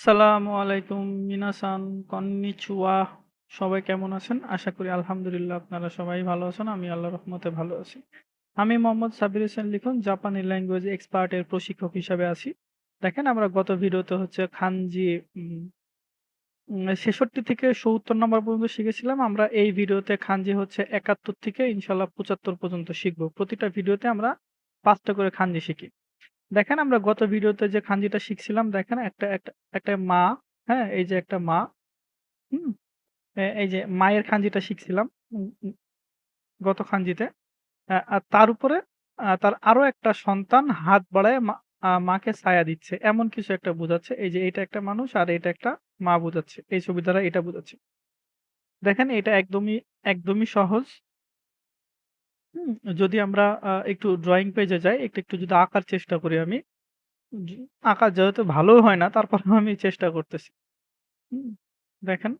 আসসালামু আলাইকুম মিনাসান, কন্নিচুয়া। সবাই কেমন আছেন? আশা করি আলহামদুলিল্লাহ আপনারা সবাই ভালো আছেন, আমি আল্লাহ রহমতে ভালো আছি। আমি মোহাম্মদ সাবির হোসেন লিখুন, জাপানি ল্যাঙ্গুয়েজ এক্সপার্টের প্রশিক্ষক হিসাবে আছি। দেখেন, আমরা গত ভিডিওতে হচ্ছে খানজি ছেষট্টি থেকে সত্তর নম্বর পর্যন্ত শিখেছিলাম। আমরা এই ভিডিওতে খানজি হচ্ছে একাত্তর থেকে ইনশাল্লাহ পঁচাত্তর পর্যন্ত শিখব। প্রতিটা ভিডিওতে আমরা পাঁচটা করে খানজি শিখি। দেখেন আমরা গত ভিডিওতে যে খানজিটা শিখছিলাম দেখেন একটা একটা একটা মা হ্যাঁ এই যে একটা মা হুম এই যে মায়ের খানজিটা শিখছিলাম গত খানজিতে আহ, আর তার উপরে তার আরও একটা সন্তান হাত বাড়ায় মাকে ছায়া দিচ্ছে। এমন কিছু একটা বোঝাচ্ছে এই যে এটা একটা মানুষ আর এটা একটা মা বোঝাচ্ছে এই ছবি দ্বারা এটা বোঝাচ্ছে। দেখেন এটা একদমই একদমই সহজ যদি আমরা একটু ড্রয়িং পেজে যাই একটু একটু যদি আঁকার চেষ্টা করি আমি আঁকা যেহেতু ভালো হয় না তারপরেও আমি চেষ্টা করতেছি। হুম, দেখেন।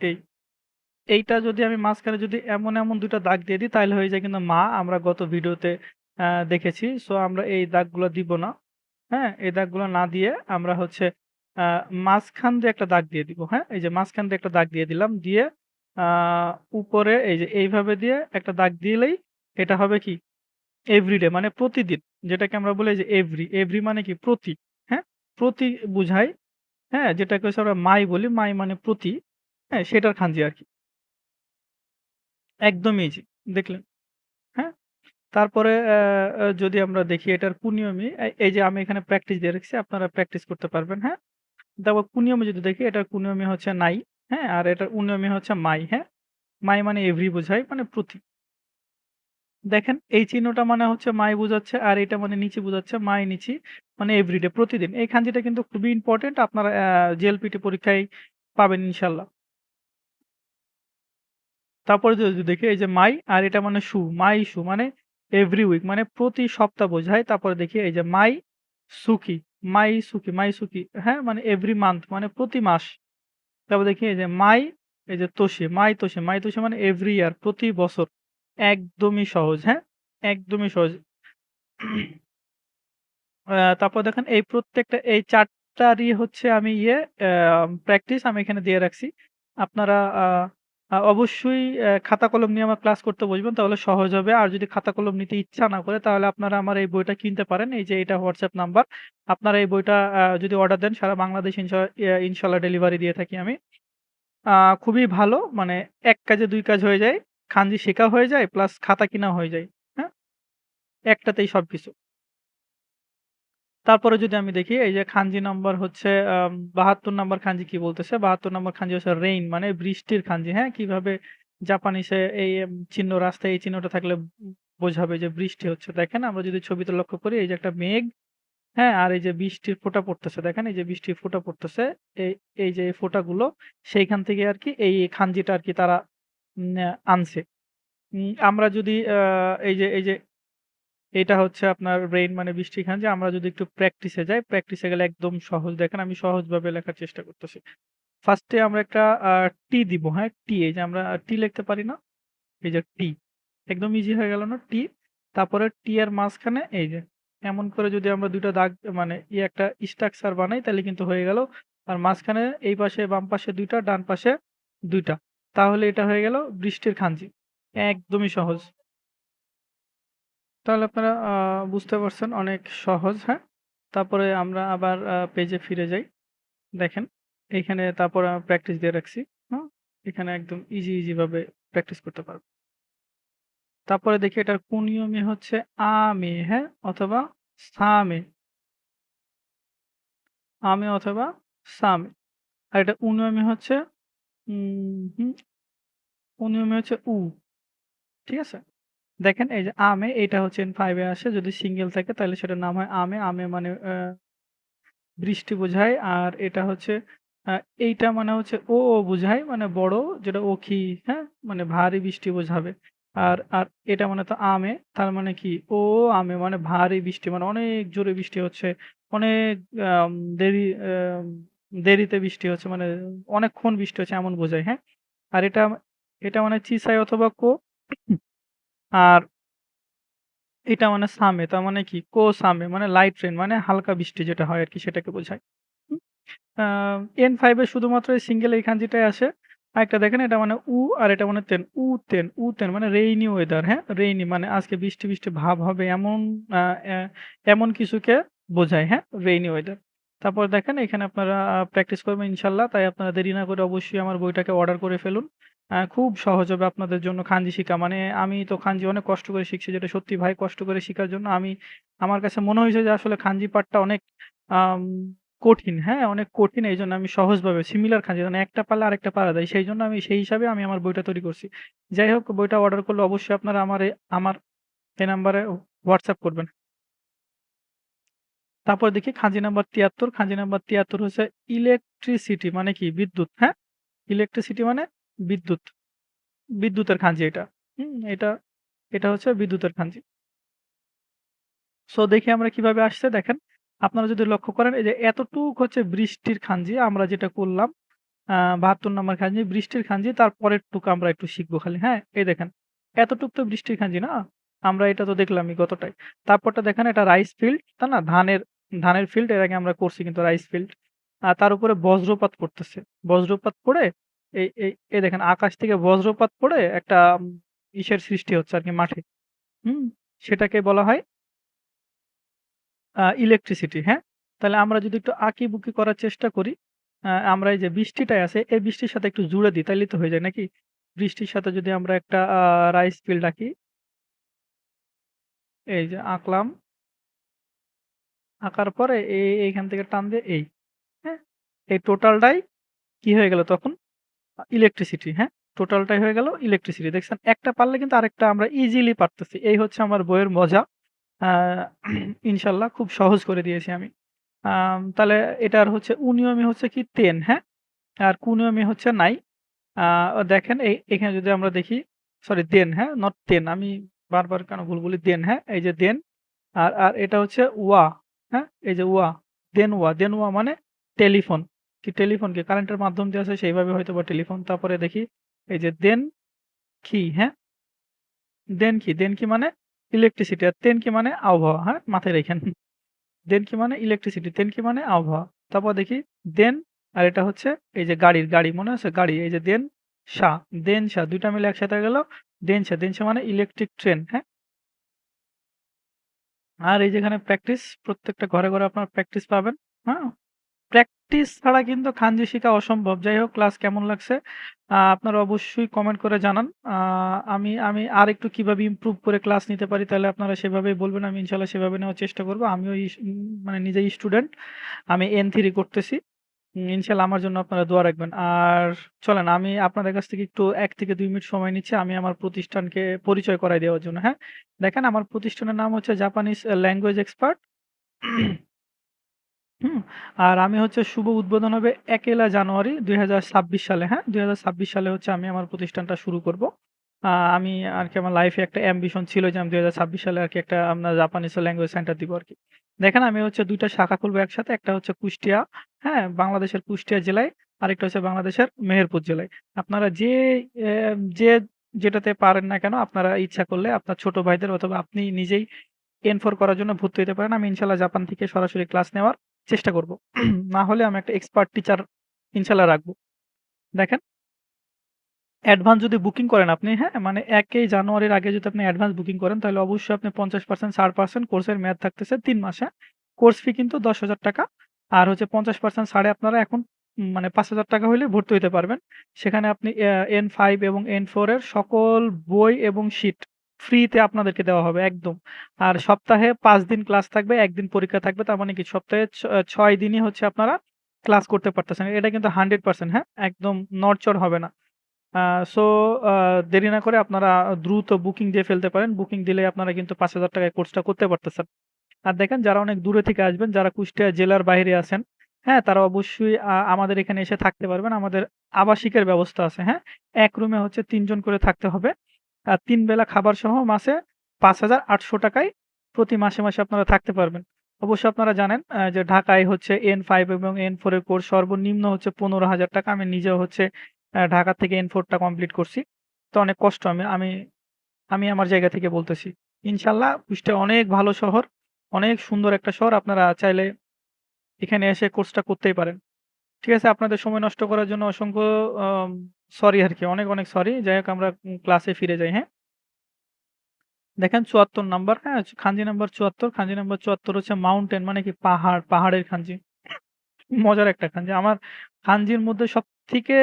এই এইটা যদি আমি মাঝখানে যদি এমন এমন দুটো দাগ দিয়ে দিই তাহলে হয়ে যায় কিন্তু মা আমরা গত ভিডিওতে দেখেছি। সো আমরা এই দাগগুলো দিব না। হ্যাঁ এই দাগগুলো না দিয়ে আমরা হচ্ছে মাঝখান দিয়ে একটা দাগ দিয়ে দিব হ্যাঁ? এই যে মাঝখান দিয়ে একটা দাগ দিয়ে দিলাম, দিয়ে উপরে এই যে এইভাবে দিয়ে একটা দাগ দিলেই এটা হবে কি? এভরিডে মানে প্রতিদিন, যেটাকে আমরা বলি যে এভরি এভরি মানে কি? প্রতি হ্যাঁ? প্রতি বুঝাই হ্যাঁ? যেটাকে হচ্ছে আমরা মাই বলি, মাই মানে প্রতি হ্যাঁ? সেটার খাঞ্জি আর কি। একদম ইজি দেখলেন? হ্যাঁ? তারপরে যদি আমরা দেখি এটার এই এই যে আমি এখানে প্র্যাকটিস দিয়ে রেখেছি, আপনারা প্র্যাকটিস করতে পারবেন হ্যাঁ? তারপর কুনিয়মে যদি দেখি এটার কুনিয়মে হচ্ছে নাই হ্যাঁ আর এটার উনিয়মি হচ্ছে মাই হ্যাঁ? মাই মানে এভরি বোঝায় মানে প্রতি। দেখেন, এই চিহ্নটা মানে হচ্ছে মাই বোঝাচ্ছে, আর এটা মানে নিচে বোঝাচ্ছে, মাই নিচি মানে এভরিডে প্রতিদিন। এই খাঞ্জিটা কিন্তু খুবই ইম্পর্টেন্ট আপনারা জেএলপিটি পরীক্ষায় পাবেন ইনশাল্লাহ তারপরে যদি দেখি, এই যে মাই, আর এটা মানে শু, মাই শু মানে এভরি উইক মানে প্রতি সপ্তাহ বোঝায়। তারপরে দেখি, এই যে মাই সুকি মাই সুকি মাই সুকি হ্যাঁ মানে এভরি মান্থ মানে প্রতি মাস। তারপর দেখি এই যে মাই, এই যে তোষে, মাই তোষে মাই তোষে মানে এভরি ইয়ার প্রতি বছর। একদমই সহজ হ্যাঁ একদমই সহজ। তারপর দেখেন এই প্রত্যেকটা, এই চারটারই হচ্ছে আমি ইয়ে প্র্যাকটিস আমি এখানে দিয়ে রাখছি। আপনারা অবশ্যই খাতা কলম নিয়ে আমার ক্লাস করতে বসবেন, তাহলে সহজ হবে। আর যদি খাতা কলম নিতে ইচ্ছা না করে, তাহলে আপনারা আমার এই বইটা কিনতে পারেন। এই যে এটা হোয়াটসঅ্যাপ নাম্বার। আপনারা এই বইটা যদি অর্ডার দেন, সারা বাংলাদেশ ইনশা- ইনশাল্লাহ ডেলিভারি দিয়ে থাকি আমি। খুবই ভালো মানে এক কাজে দুই কাজ হয়ে যায়। খানজি শেখা হয়ে যায়, প্লাস খাতা কিনা হয়ে যায় হ্যাঁ? একটাতেই সবকিছু। তারপরে যদি আমি দেখি, এই যে খানজি নাম্বার হচ্ছে বাহাত্তর নাম্বার খানজি কি বলতেছে? বাহাত্তর নাম্বার খানজি হচ্ছে রেইন মানে বৃষ্টির খানজি হ্যাঁ? কীভাবে জাপানিসে এই চিহ্ন, রাস্তায় এই চিহ্নটা থাকলে বোঝাবে যে বৃষ্টি হচ্ছে? দেখেন, আমরা যদি ছবিতে লক্ষ্য করি, এই যে একটা মেঘ হ্যাঁ? আর এই যে বৃষ্টির ফোঁটা পড়তেছে, দেখেন, এই যে বৃষ্টির ফোঁটা পড়তেছে এই এই যে ফোঁটাগুলো, সেইখান থেকে আর কি এই খানজিটা আর কি তারা আনছে। আমরা যদি এই যে এই যে এটা হচ্ছে আপনার ব্রেইন মানে বৃষ্টি খান যে আমরা যদি একটু প্র্যাকটিসে যাই প্র্যাকটিসে গেলে একদম সহজ দেখেন, আমি সহজভাবে লেখার চেষ্টা করতেছি। ফার্স্টে আমরা একটা টি দিব হ্যাঁ? টি এই যে আমরা টি লিখতে পারি না? এই যে টি একদম ইজি হয়ে গেল না টি তারপরে টি এর মাঝখানে এই যে, এমন করে যদি আমরা দুটো দাগ মানে ই একটা স্ট্রাকচার বানাই, তাহলে কিন্তু হয়ে গেল। আর মাঝখানে এই পাশে, বাম পাশে দুইটা, ডান পাশে দুইটা। তাহলে এটা হয়ে গেল বৃষ্টির খাঞ্জি একদমই সহজ। তাহলে আপনারা বুঝতে পারছেন অনেক সহজ হ্যাঁ? তারপরে আমরা আবার পেজে ফিরে যাই। দেখেন এইখানে তারপর প্র্যাকটিস দিয়ে রাখছি হ্যাঁ? এখানে একদম ইজি ইজিভাবে প্র্যাকটিস করতে পারব। তারপরে দেখি এটার কোন নিয়মে হচ্ছে আমে হ্যাঁ? অথবা সামে। আমে অথবা সামে। আর এটা উনিয়মে হচ্ছে উনিয়মে হচ্ছে উ। ঠিক আছে? দেখেন, এই যে আমে এটা হচ্ছে এন ফাইভে আসে। যদি সিঙ্গেল থাকে, তাহলে সেটার নাম হয় আমে। আমে মানে বৃষ্টি বোঝায়। আর এটা হচ্ছে এইটা মানে হচ্ছে ও ও বোঝায়। মানে বড়, যেটা ওখি হ্যাঁ? মানে ভারী বৃষ্টি বোঝাবে। আর আর এটা মানে তো আমে। তার মানে কি? ও আমে মানে ভারী বৃষ্টি। মানে অনেক জোরে বৃষ্টি হচ্ছে। অনেক দেরি দেরিতে বৃষ্টি হচ্ছে। মানে অনেকক্ষণ বৃষ্টি হচ্ছে এমন বোঝায় হ্যাঁ? আর এটা এটা মানে চিসাই অথবা কো। আর এটা মানে সামে তার মানে কি? কো সামে মানে লাইট রেইন মানে হালকা বৃষ্টি যেটা হয় আরকি সেটাকে বোঝায়। হুম? আ N5 এ শুধুমাত্র এই সিঙ্গেল এই খাঞ্জিটাই আসে। আরেকটা দেখেন এটা মানে উ আর এটা মানে তেন, উ-তেন, উ-তেন মানে রেইনি ওয়েদার, হ্যাঁ? রেইনি মানে আজকে বৃষ্টি, বৃষ্টি ভাব হবে এমন এমন কিছুকে বোঝায়, হ্যাঁ? Rainy weather. তারপর দেখেন এখানে আপনারা প্র্যাকটিস করবেন ইনশাআল্লাহ। তাই আপনারা দেরি না করে অবশ্যই আমার বইটাকে অর্ডার করে ফেলুন। আ খুব সহজ হবে আপনাদের জন্য খাঞ্জি শিখা। মানে আমি তো খাঞ্জি অনেক কষ্ট করে শিখছি যেটা সত্যি ভাই কষ্ট করে শিখার জন্য আমি আমার কাছে মনে হয়েছে যে আসলে খাঞ্জি পাঠটা অনেক কঠিন, হ্যাঁ? অনেক কঠিন এইজন্য আমি সহজভাবে সিমিলার খাঞ্জি মানে একটা পারলে আরেকটা পারা যায়। সেইজন্য আমি সেই হিসাবে আমি আমার বইটা তৈরি করছি। যাই হোক বইটা অর্ডার করলে অবশ্যই আপনারা আমার আমার এই নাম্বারে WhatsApp করবেন। তারপর দেখি খাঁজি নাম্বার ৭৩, খাঁজি নাম্বার ৭৩ হচ্ছে ইলেকট্রিসিটি মানে কি? বিদ্যুৎ, হ্যাঁ? ইলেকট্রিসিটি মানে বিদ্যুৎ। বিদ্যুতের খাঁজি এটা। হুম? এটা এটা হচ্ছে বিদ্যুতের খাঁজি। সো দেখি আমরা কীভাবে আসছে দেখেন। আপনারা যদি লক্ষ্য করেন এই যে এতটুক হচ্ছে বৃষ্টির খাঞ্জি আমরা যেটা করলাম ৭২ নম্বর খাঞ্জি বৃষ্টির খাঞ্জি তার পরেরটুকু আমরা একটু শিখব খালি, হ্যাঁ? এই দেখেন। এতটুক তো বৃষ্টির খাঞ্জি না? আমরা এটা তো দেখলামই গতটাই তারপরটা দেখেন এটা রাইস ফিল্ড, তাই না? ধানের ধানের ফিল্ড এর আগে আমরা করছি কিন্তু রাইস ফিল্ড। আর তার উপরে বজ্রপাত পড়তেছে। বজ্রপাত পড়ে এই এই এই দেখেন আকাশ থেকে বজ্রপাত পড়ে একটা ইসের সৃষ্টি হচ্ছে আর কি মাঠে। হুম? সেটাকে বলা হয় ইলেকট্রিসিটি, হ্যাঁ? তাহলে আমরা যদি একটু আঁকিবুকি করার চেষ্টা করি, আমরা এই যে বৃষ্টিটাই আছে, এই বৃষ্টির সাথে একটু জুড়ে দিই তাইলেই তো হয়ে যায় নাকি? বৃষ্টির সাথে যদি আমরা একটা রাইস ফিল্ড আঁকি এই যে আঁকলাম। আঁকার পরে এ এইখান থেকে টান দিয়ে এই, হ্যাঁ? এই টোটালটাই কি হয়ে গেল তখন? ইলেকট্রিসিটি, হ্যাঁ? টোটালটাই হয়ে গেল ইলেকট্রিসিটি। দেখছেন? একটা পারলে কিন্তু আরেকটা আমরা ইজিলি পারতেছি। এই হচ্ছে আমার বইয়ের মজা। আ ইনশাআল্লাহ খুব সহজ করে দিয়েছি আমি। তাহলে এটার হচ্ছে উ নিয়মে হচ্ছে কি 10 হ্যাঁ? আর কু নিয়মে হচ্ছে নাই। দেখেন এই এখানে যদি আমরা দেখি সরি দেন হ্যাঁ? নট 10 আমি বারবার কেন ভুল বলি দেন হ্যাঁ? এই যে দেন আর আর এটা হচ্ছে ওয়া, হ্যাঁ? এই যে ওয়া, দেন ওয়া, দেন ওয়া মানে টেলিফোন। কি টেলিফোন কি কারেন্টের মাধ্যম দিয়ে আছে সেইভাবে হয়তো বা টেলিফোন। তারপরে দেখি এই যে দেন কি, হ্যাঁ? দেন কি? দেন কি মানে ইলেকট্রিসিটি আর তেন কি মানে আবহাওয়া, হ্যাঁ? মাথায় রেখেন দেন কি মানে ইলেকট্রিসিটি, তেন কি মানে আবহাওয়া। তারপর দেখি দেন আর এটা হচ্ছে এই যে গাড়ির গাড়ি মনে আছে? গাড়ি এই যে দেন সা, দেন সা ২ টা মিলে একসাথে গেল দেন গেল দেনসা, দেনসা মানে ইলেকট্রিক ট্রেন, হ্যাঁ? আর এই যেখানে প্র্যাকটিস প্রত্যেকটা ঘরে, ঘরে আপনার প্র্যাকটিস পাবেন, হ্যাঁ? প্র্যাকটিস ছাড়া কিন্তু খাঞ্জি শিখা অসম্ভব। যাই হোক ক্লাস কেমন লাগছে? আপনারা অবশ্যই কমেন্ট করে জানান। আ আমি আমি আরেকটু কীভাবে ইমপ্রুভ করে ক্লাস নিতে পারি তাহলে আপনারা সেভাবেই বলবেন। আমি ইনশাআল্লাহ সেভাবে নেওয়ার চেষ্টা করব। আমিও ইস মানে নিজেই স্টুডেন্ট। আমি এন N3 করতেছি। উম ইনশাআল্লাহ আমার জন্য আপনারা দোয়া রাখবেন। আর চলেন আমি আপনাদের কাছ থেকে একটু ১ থেকে ২ মিনিট সময় নিচ্ছি। আমি আমার প্রতিষ্ঠানকে পরিচয় করায় দেওয়ার জন্য, হ্যাঁ? দেখেন আমার প্রতিষ্ঠানের নাম হচ্ছে জাপানিজ ল্যাঙ্গুয়েজ এক্সপার্ট। হুম? আর আমি হচ্ছে শুভ উদ্বোধন হবে ১ জানুয়ারি ২০২৬ সালে, হ্যাঁ? ২০২৬ সালে হচ্ছে আমি আমার প্রতিষ্ঠানটা শুরু করব। আ আমি আরকি আমার লাইফে একটা অ্যাম্বিশন ছিল যে আমি ২০২৬ সালে আরকি একটা আপনার জাপানিজ ল্যাঙ্গুয়েজ সেন্টার দিব আরকি। দেখেন আমি হচ্ছে ২ টা শাখা খুলবো একসাথে। একটা হচ্ছে কুষ্টিয়া, হ্যাঁ? বাংলাদেশের কুষ্টিয়া জেলায়। আরেকটা হচ্ছে বাংলাদেশের মেহেরপুর জেলায়। আপনারা যে যে যেটাতে পারেন না কেন আপনারা ইচ্ছা করলে আপনার ছোট ভাইদের অথবা আপনি নিজেই N4 করার জন্য ভর্তি হতে পারেন। আমি ইনশাআল্লাহ জাপান থেকে সরাসরি ক্লাস নেওয়ার চেষ্টা করব। না হলে আমি একটা এক্সপার্ট টিচার ইনশাল্লাহ রাখব। দেখেন অ্যাডভান্স যদি বুকিং করেন আপনি, হ্যাঁ? মানে ১ জানুয়ারির আগে যদি আপনি অ্যাডভান্স বুকিং করেন তাহলে অবশ্যই আপনি পঞ্চাশ পার্সেন্ট ষাট পার্সেন্ট কোর্সের মেয়াদ থাকতেছে ৩ মাস? কোর্স ফি কিন্তু ৳১০,০০০ আর হচ্ছে ৫০% ছাড়ে আপনারা এখন মানে পাঁচ হাজার টাকা হইলে ভর্তি হইতে পারবেন। সেখানে আপনি এন ফাইভ এবং N4 এর সকল বই এবং শিট ফ্রিতে আপনাদেরকে দেওয়া হবে একদম। আর সপ্তাহে পাঁচ দিন ক্লাস থাকবে, একদিন পরীক্ষা থাকবে। তার মানে কি সপ্তাহে ছ ৬ দিনই হচ্ছে আপনারা ক্লাস করতে পারতেছেন। এটা কিন্তু 100% হ্যাঁ? একদম নড়চড় হবে না। সো দেরি না করে আপনারা দ্রুত বুকিং দিয়ে ফেলতে পারেন। বুকিং দিলে আপনারা কিন্তু ৳৫,০০০ য় কোর্সটা করতে পারতেছেন। আর দেখেন যারা অনেক দূরে থেকে আসবেন, যারা কুষ্টিয়া জেলার বাইরে আছেন, হ্যাঁ? তারা অবশ্যই আমাদের এখানে এসে থাকতে পারবেন। আমাদের আবাসিকের ব্যবস্থা আছে, হ্যাঁ? এক রুমে হচ্ছে তিনজন করে থাকতে হবে। ৩ বেলা খাবার সহ মাসে পাঁচ হাজার আটশো টাকায় প্রতি মাসে, মাসে আপনারা থাকতে পারবেন। অবশ্যই আপনারা জানেন যে ঢাকায় হচ্ছে এন ফাইভ এবং N4 এর কোর্স সর্বনিম্ন হচ্ছে ৳১৫,০০০ আমি নিজেও হচ্ছে ঢাকা থেকে এন ফোরটা কমপ্লিট করছি। তো অনেক কষ্ট আমি আমি আমি আমার জায়গা থেকে বলতেছি। ইনশাল্লাহ কুষ্টিয়া অনেক ভালো শহর। অনেক সুন্দর একটা শহর। আপনারা চাইলে এখানে এসে কোর্সটা করতেই পারেন। ঠিক আছে? আপনাদের সময় নষ্ট করার জন্য অসংখ্য সরি আরকি। অনেক, অনেক সরি। যাই হোক আমরা ক্লাসে ফিরে যাই, হ্যাঁ? দেখেন ৭৪ নাম্বার, হ্যাঁ? খানজি নাম্বার ৭৪, খানজি নাম্বার ৭৪ হচ্ছে মাউন্টেন মানে কি পাহাড়, পাহাড়ের খানজি। মজার একটা খানজি। আমার খানজির মধ্যে সব থেকে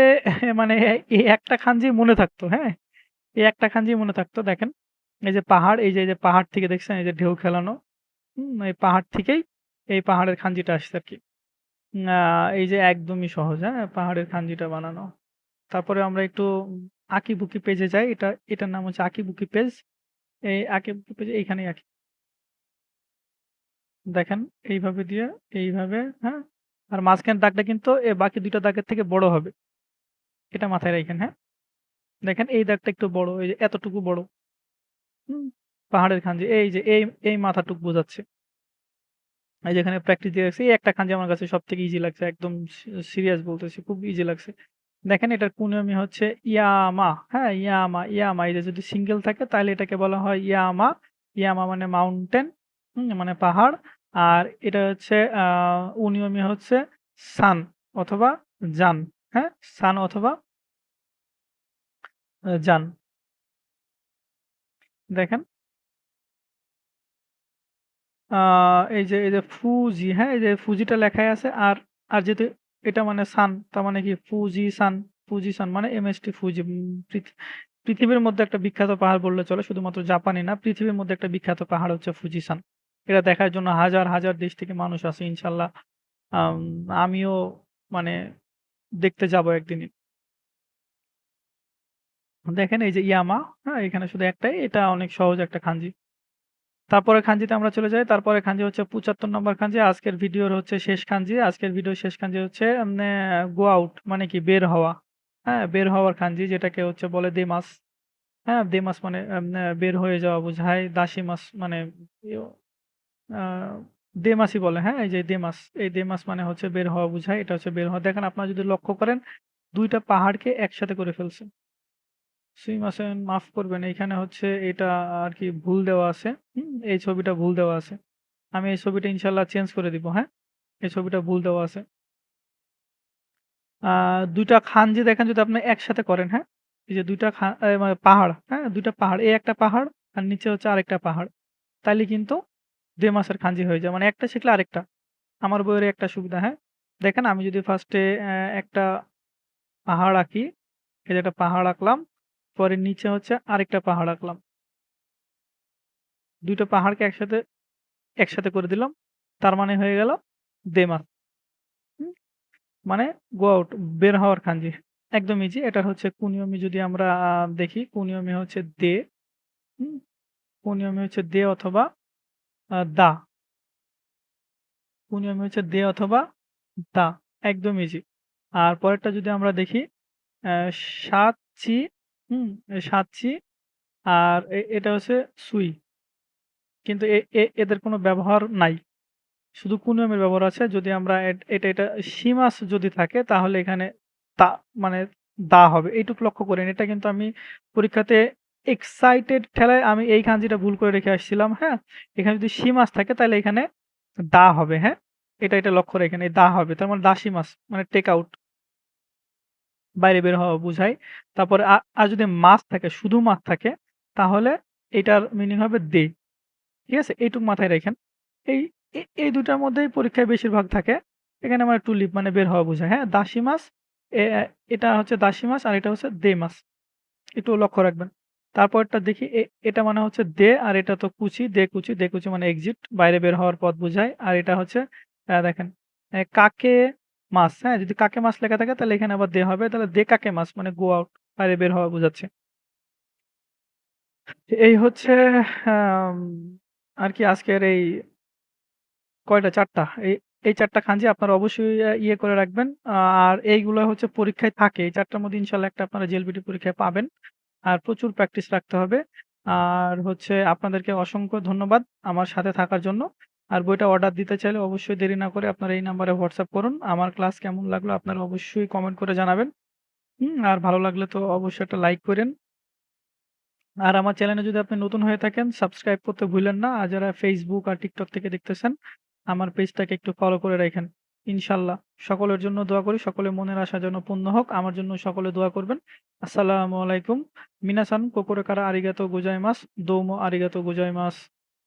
মানে এই একটা খানজি মনে থাকতো, হ্যাঁ? এই একটা খানজি মনে থাকতো দেখেন। এই যে পাহাড়, এই যে, এই যে পাহাড় থেকে দেখছেন এই যে ঢেউ খেলানো। এই পাহাড় থেকেই এই পাহাড়ের খানজিটা আসছে আরকি। আ এই যে একদমই সহজ, হ্যাঁ? পাহাড়ের খানজিটা বানানো। তারপরে আমরা একটু আঁকিবুকি পেজে যাই। এটা এটার নাম হচ্ছে আঁকিবুকি পেজ। এই আঁকিবুকি পেজ এইখানেই আঁকি। দেখেন এইভাবে দিয়ে এইভাবে, হ্যাঁ? আর মাঝখানের দাগটা কিন্তু এ বাকি ২ টা দাগের থেকে বড় হবে। এটা মাথায় রাইখেন, হ্যাঁ? দেখেন এই দাগটা একটু বড়, এই যে এতটুকু বড়। হুম? পাহাড়ের খানজি এই যে এই, এই মাথাটুক বোঝাচ্ছে। এই যে এখানে প্র্যাকটিস দিয়ে রাখছি। এই একটা খানজি আমার কাছে সবথেকে ইজি লাগছে। একদম সিরিয়াস বলতেছি। খুব ইজি লাগছে। দেখেন এটার কুনিয়মি হচ্ছে ইয়ামা, হ্যাঁ? ইয়ামা, ইয়ামা যে যদি সিঙ্গেল থাকে তাহলে এটাকে বলা হয় ইয়ামা। ইয়ামা মানে মাউন্টেন? মানে পাহাড়। আর এটা হচ্ছে উনিয়মি হচ্ছে সান অথবা জান, হ্যাঁ? সান অথবা জান। দেখেন এই যে, এই যে ফুজি, হ্যাঁ? এই যে ফুজিটা লেখাই আছে। আর, আর যেহেতু এটা মানে সান তার মানে কি ফুজি-সান, ফুজি-সান মানে এমএসটি ফুজি। পৃথিবীর মধ্যে একটা বিখ্যাত পাহাড় বললে চলে। শুধুমাত্র জাপানি না, পৃথিবীর মধ্যে একটা বিখ্যাত পাহাড় হচ্ছে ফুজি-সান। এটা দেখার জন্য হাজার, হাজার দেশ থেকে মানুষ আসে ইনশাল্লাহ। আম আমিও মানে দেখতে যাব একদিনই। দেখেন এই যে ইয়ামা, হ্যাঁ? এখানে শুধু একটাই। এটা অনেক সহজ একটা খানজি। তারপরের খানজিতে আমরা চলে যাই। তারপরের খানজি হচ্ছে ৭৫ নম্বর খানজি। আজকের ভিডিওর হচ্ছে শেষ খানজি। আজকের ভিডিওর শেষ খানজি হচ্ছে গো আউট মানে কি বের হওয়া। হ্যাঁ? বের হওয়ার খানজি যেটাকে হচ্ছে বলে দেমাস। হ্যাঁ? দেমাস মানে বের হয়ে যাওয়া বোঝায়। দাসিমাস মানে ইও আ দেমাসই বলে, হ্যাঁ? এই যে দেমাস। এই দেমাস মানে হচ্ছে বের হওয়া বুঝায়। এটা হচ্ছে বের হওয়া। দেখেন আপনারা যদি লক্ষ্য করেন দুইটা পাহাড়কে একসাথে করে ফেলছে। সুইমাসেন মাফ করবেন। এইখানে হচ্ছে এটা আর কি ভুল দেওয়া আছে। হুম? এই ছবিটা ভুল দেওয়া আছে। আমি এই ছবিটা ইনশাল্লাহ চেঞ্জ করে দিব, হ্যাঁ? এই ছবিটা ভুল দেওয়া আছে। আ ২ টা খানজি দেখেন যদি আপনি একসাথে করেন, হ্যাঁ? এই যে ২ টা খা মানে পাহাড়, হ্যাঁ? দুইটা পাহাড়। এই একটা পাহাড় আর নিচে হচ্ছে আরেকটা পাহাড়। তাইলে কিন্তু দুই দেমাসের খানজি হয়ে যায়। মানে একটা শিখলে আরেকটা। আমার বইয়ের একটা সুবিধা, হ্যাঁ? দেখেন আমি যদি ফার্স্টে একটা পাহাড় আঁকি, এই যে একটা পাহাড় আঁকলাম। পরে নিচে হচ্ছে আরেকটা পাহাড় আঁকলাম। ২ টা পাহাড়কে একসাথে, একসাথে করে দিলাম। তার মানে হয়ে গেল। হুম? মানে গো আউট বের হওয়ার খানজি। একদম ইজি। এটা হচ্ছে কুনিয়মি যদি আমরা দেখি কুনিয়মি হচ্ছে দে? কুনিয়মি হচ্ছে দে অথবা দা। কুনিয়মি হচ্ছে দে অথবা দা। একদম ইজি। আর পরেরটা যদি আমরা দেখি সাত সাতচি, হুম? সাতচি আর এ এটা হচ্ছে সুই। কিন্তু এ এ এদের কোনো ব্যবহার নাই। শুধু কুনিয়মের ব্যবহার আছে। যদি আমরা এট এটা, শিমাস যদি থাকে তাহলে এখানে তা মানে দা হবে। এইটুকু লক্ষ্য করেন। এটা কিন্তু আমি পরীক্ষাতে এক্সাইটেড ঠেলায় আমি এই খানজিটা ভুল করে রেখে আসছিলাম, হ্যাঁ? এখানে যদি শিমাস থাকে তাহলে এখানে দা হবে, হ্যাঁ? এটা, এটা লক্ষ্য রাখেন। এই দা হবে। তার মানে দাশিমাস মানে টেক আউট। বাইরে বের হওয়া বুঝায়। তারপরে আর যদি মাছ থাকে, শুধু মাছ থাকে তাহলে এটার মিনিং হবে দে। ঠিক আছে? এইটুক মাথায় রেখেন এই এই ২ টার মধ্যেই পরীক্ষায় বেশিরভাগ থাকে। এখানে মানে টু লিভ মানে বের হওয়া বোঝায়, হ্যাঁ? দাসিমাস এ এ এটা হচ্ছে দাসিমাস আর এটা হচ্ছে দেমাস। একটু লক্ষ্য রাখবেন। তারপরেরটা দেখি এটা মানে হচ্ছে দে আর এটা তো কুচি, দে কুচি, দে কুচি মানে এক্সিট বাইরে বের হওয়ার পথ বোঝায়। আর এটা হচ্ছে দেখেন কাকে মাস, হ্যাঁ? যদি কাকে মাস লেখা থাকে তাহলে এখানে আবার দে হবে। তাহলে দে কাকে মাস মানে গো আউট বাইরে বের হওয়া বোঝাচ্ছে। এই হচ্ছে আম আরকি আজকের এই কয়টা চারটা এই, এই ৪ টা খানজি আপনারা অবশ্যই ইয়ে করে রাখবেন। আর এইগুলো হচ্ছে পরীক্ষায় থাকে। এই চারটার মধ্যে ইনশাআল্লাহ একটা আপনারা জেএলবিটি পরীক্ষায় পাবেন। আর প্রচুর প্র্যাকটিস রাখতে হবে। আর হচ্ছে আপনাদেরকে অসংখ্য ধন্যবাদ আমার সাথে থাকার জন্য। আর বইটা অর্ডার দিতে চাইলে অবশ্যই দেরি না করে আপনারা এই নাম্বারে হোয়াটসঅ্যাপ করুন। আমার ক্লাস কেমন লাগল আপনারা অবশ্যই কমেন্ট করে জানাবেন। হুম? আর ভালো লাগলে তো অবশ্যই একটা লাইক করেন আর আমার চ্যানেলে যদি আপনি নতুন হয়ে থাকেন সাবস্ক্রাইব করতে ভুলেন না। আর যারা ফেসবুক আর টিকটক থেকে দেখতেছেন, আমার পেজটাকে একটু ফলো করে রাখেন ইনশাল্লাহ সকলের জন্য দোয়া করি, সকলে মনের আশা যেন পূর্ণ হোক। আমার জন্য সকলে দোয়া করবেন। আসসালামু আলাইকুম। মিনাসান কোকোরে কারা আরিগাতো গোজাইমাস। দোমো আরিগাতো গোজাইমাস।